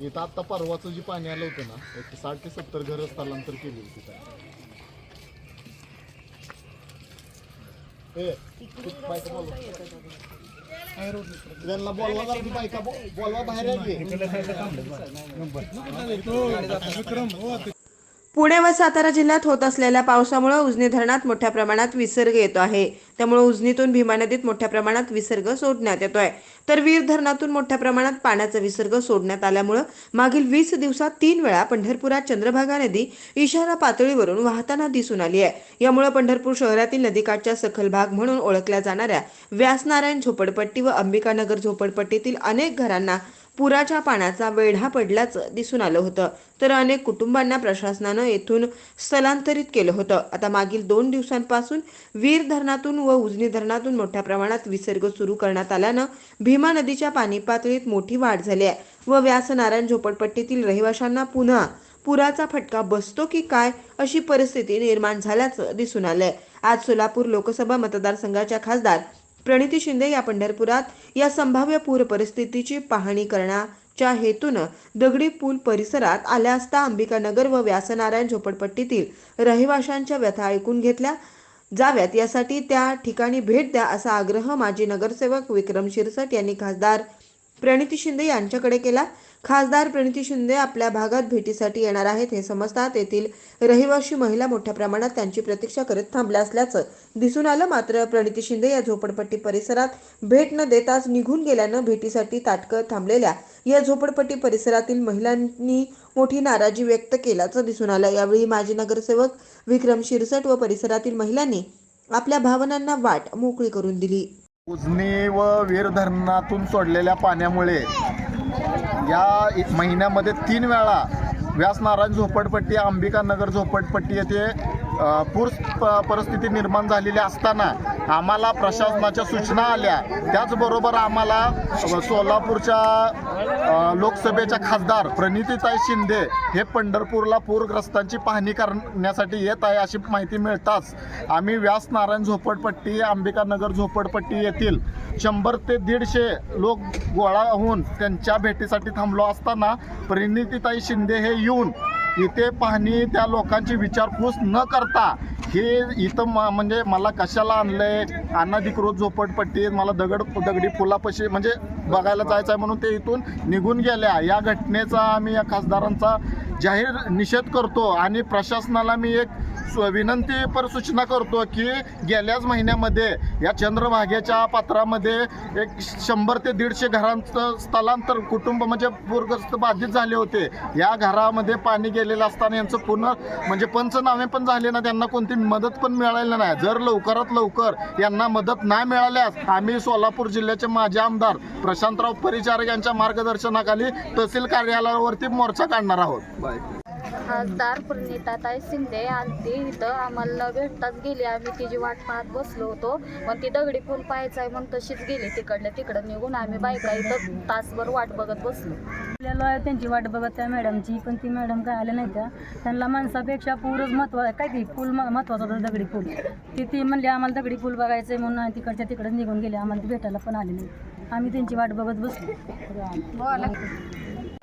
इथं आता परवाचं जे पाणी आलं होतं ना एक साठ ते सत्तर घरं स्थलांतर केली होती नुसतं. त्यांना बोलवा जरा ती बायका बो- बोलवा बाहेर. तो विक्रम. हो पुणे व सातारा जिल्ह्यात होत असलेल्या पावसामुळे उजनी धरणात मोठ्या प्रमाणात विसर्ग येतो आहे. त्यामुळे उजनीतून भीमा नदीत मोठ्या प्रमाणात विसर्ग सोडण्यात येतोय. तर वीर धरणातून मोठ्या प्रमाणात पाण्याचा विसर्ग सोडण्यात आल्यामुळे मागील वीस दिवसात तीन वेळा पंढरपुरात चंद्रभागा नदी इशारा पातळीवरून वाहताना दिसून आली आहे. यामुळे पंढरपूर शहरातील नदीकाठच्या सखल भाग म्हणून ओळखल्या जाणाऱ्या व्यासनारायण झोपडपट्टी व अंबिकानगर झोपडपट्टीतील अनेक घरांना पुराच्या पाण्याचा वेढा पडल्याचं दिसून आलं होतं. तर अनेक कुटुंबांना प्रशासनानं येथून स्थलांतरित केलं होतं. आता मागील दोन दिवसांपासून वीर धरणातून व उजनी धरणातून मोठ्या प्रमाणात विसर्ग सुरू करण्यात आल्यानं भीमा नदीच्या पाणी पातळीत मोठी वाढ झाली आहे. व व्यासनारायण झोपडपट्टीतील रहिवाशांना पुन्हा पुराचा फटका बसतो की काय अशी परिस्थिती निर्माण झाल्याचं दिसून आलंय. आज सोलापूर लोकसभा मतदारसंघाच्या खासदार प्रणिती शिंदे या पंढरपुरात या संभाव्य पूर परिस्थितीची पाहणी करण्याच्या हेतूनं दगडी पूल परिसरात आल्या असता अंबिकानगर व व्यासनारायण झोपडपट्टीतील रहिवाशांच्या व्यथा ऐकून घेतल्या जाव्यात. यासाठी त्या ठिकाणी भेट द्या असा आग्रह माजी नगरसेवक विक्रम शिरसट यांनी खासदार प्रणिती शिंदे यांच्याकडे केला. खासदार प्रणिती शिंदे आपल्या भागात भेटीसाठी येणार आहेत हे समजतात येथील रहिवाशी महिला मोठ्या प्रमाणात त्यांची प्रतीक्षा करत थांबल्या असल्याचं दिसून आलं. मात्र प्रणिती शिंदे या झोपडपट्टी परिसरात भेट न देताच निघून गेल्यानं भेटीसाठी ताटकळत थांबलेल्या या झोपडपट्टी परिसरातील महिलांनी मोठी नाराजी व्यक्त केल्याचं दिसून आलं. यावेळी माजी नगरसेवक विक्रम शिरसट व परिसरातील महिलांनी आपल्या भावनांना वाट मोकळी करून दिली. उजनी व वीर धरणातून सोडलेल्या पाण्यामुळे या महिन्यामध्ये तीन वेळा व्यासनारायण झोपडपट्टी अंबिका नगर झोपडपट्टी येथे पूर प- परिस्थिती निर्माण झालेली असताना आम्हाला प्रशासनाच्या सूचना आल्या. त्याचबरोबर आम्हाला सोलापूरच्या लोकसभेच्या खासदार प्रणितीताई शिंदे हे पंढरपूरला पूरग्रस्तांची पाहणी करण्यासाठी येत आहे अशी माहिती मिळताच आम्ही व्यास नारायण झोपडपट्टी अंबिकानगर झोपडपट्टी येथील शंभर ते दीडशे लोक गोळा होऊन त्यांच्या भेटीसाठी थांबलो असताना प्रणितीताई शिंदे हे येऊन इथे पाहणी त्या लोकांची विचारपूस न करता हे इथं म म्हणजे मला कशाला आणलंय? अनाधिकृत झोपडपट्टी मला दगड दगडी फुलापशी म्हणजे बघायला जायचं आहे म्हणून ते इथून निघून गेल्या. या घटनेचा आम्ही या खासदारांचा जाहीर निषेध करतो आणि प्रशासनाला मी एक विनंती पर सूचना करतो की गेल्याच महिन्यामध्ये या चंद्रभागेच्या पात्रामध्ये एक शंभर ते दीडशे घरांचं स्थलांतर कुटुंब म्हणजे पूरग्रस्त बाधित झाले होते. या घरामध्ये पाणी गेलेलं असताना यांचं पुन्हा म्हणजे पंचनामे पण झाले ना त्यांना कोणती मदत पण मिळालेली नाही. जर लवकरात लवकर यांना मदत नाही मिळाल्यास आम्ही सोलापूर जिल्ह्याचे माजी आमदार प्रशांतराव परिचारक यांच्या मार्गदर्शनाखाली तहसील कार्यालयावरती मोर्चा काढणार आहोत. बाय. खासदार प्रणिताताई शिंदे आलती इथं आम्हाला भेटताच गेली. आम्ही तिची वाट पाहत बसलो होतो. मग ती दगडी पूल पाहायचं आहे मग तशीच गेली. तिकडल्या तिकडं निघून आम्ही बायका इथं तासभर वाट बघत बसलो. आपल्याला त्यांची वाट बघत त्या मॅडमची पण ती मॅडम काय आल्या नाही त्या त्यांना माणसापेक्षा पूरच महत्त्व काय ती पूल महत्त्वाचा होता दगडी पूल. ती ती म्हणली आम्हाला दगडी पूल बघायचं आहे म्हणून तिकडच्या तिकडे निघून गेले. आम्हाला ती भेटायला पण आली नाही. आम्ही त्यांची वाट बघत बसलो.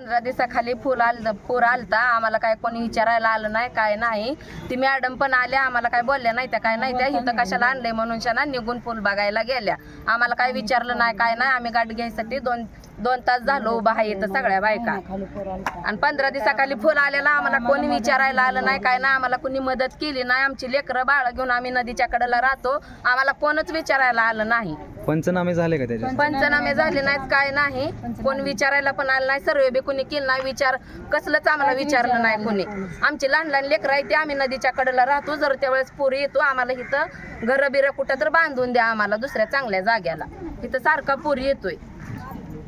पंधरा दिवसाखाली फुल आल पूर आलता. आम्हाला काय कोणी विचारायला आलं नाही काय नाही. ती मॅडम पण आल्या. आम्हाला काय बोलल्या नाही त्या काय नाही त्या. इथं कशाला आणले म्हणून शना निघून फुल बघायला गेल्या. आम्हाला काय विचारलं नाही काय नाही. आम्ही गाडी घ्यायसाठी दोन दोन तास झालो उभा आहे इथं सगळ्या बायका. आणि पंधरा दिवसाखाली फुल आलेला. आम्हाला कोणी विचारायला आलं नाही काय नाही. आम्हाला कोणी मदत केली नाही. आमची लेकरं बाळ घेऊन आम्ही नदीच्या कडेला राहतो. आम्हाला कोणच विचारायला आलं नाही. पंचनामे झाले का त्याचे पंचनामे झाले नाहीत काय नाही. कोण विचारायला पण आलं नाही सर्वे बी कोणी केलं नाही विचार कसलंच आम्हाला विचारलं नाही कोणी. आमची लहान लहान लेकरं आहे ते आम्ही नदीच्या कडेला राहतो जर त्यावेळेस पूर येतो आम्हाला इथं घरं कुठं तर बांधून द्या आम्हाला दुसऱ्या चांगल्या जाग्याला. इथं सारखा पूर येतोय.